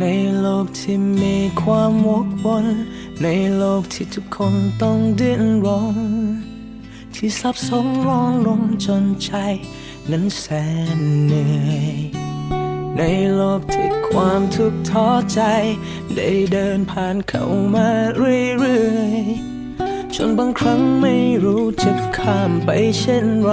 ในโลกที่มีความวกวนในโลกที่ทุกคนต้องดิ้นรน ที่ซับซ้อนร้อนรนจนใจ นั้นแสนเหนื่อย ในโลกที่ความทุกข์ท้อใจ ได้เดินผ่านเข้ามาเรื่อยๆจนบางครั้งไม่รู้จะข้ามไปเช่นไร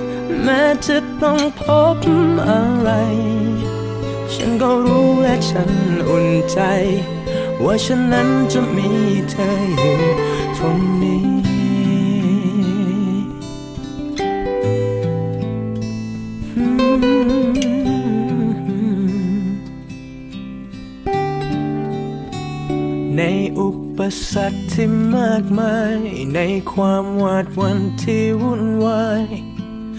แม้จะต้องพบอะไร ฉันก็รู้และฉันอุ่นใจ ว่าฉันนั้นจะมีเธออยู่ตรงนี้ในอุปสรรคที่มากมาย ในความหวาดหวันที่วุ่นวาย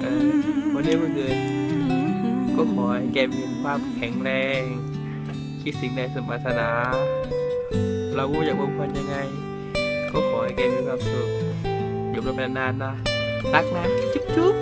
เออวันนี้มันเกิดก็ขอให้แกมีสุขภาพแข็งแรง คิดสิ่งใดสมปรารถนา เรากูอยากบุญพันยังไง ก็ขอให้แกมีความสุขอยู่เป็นนานๆนะ รักนะ จุ๊บจุ๊บ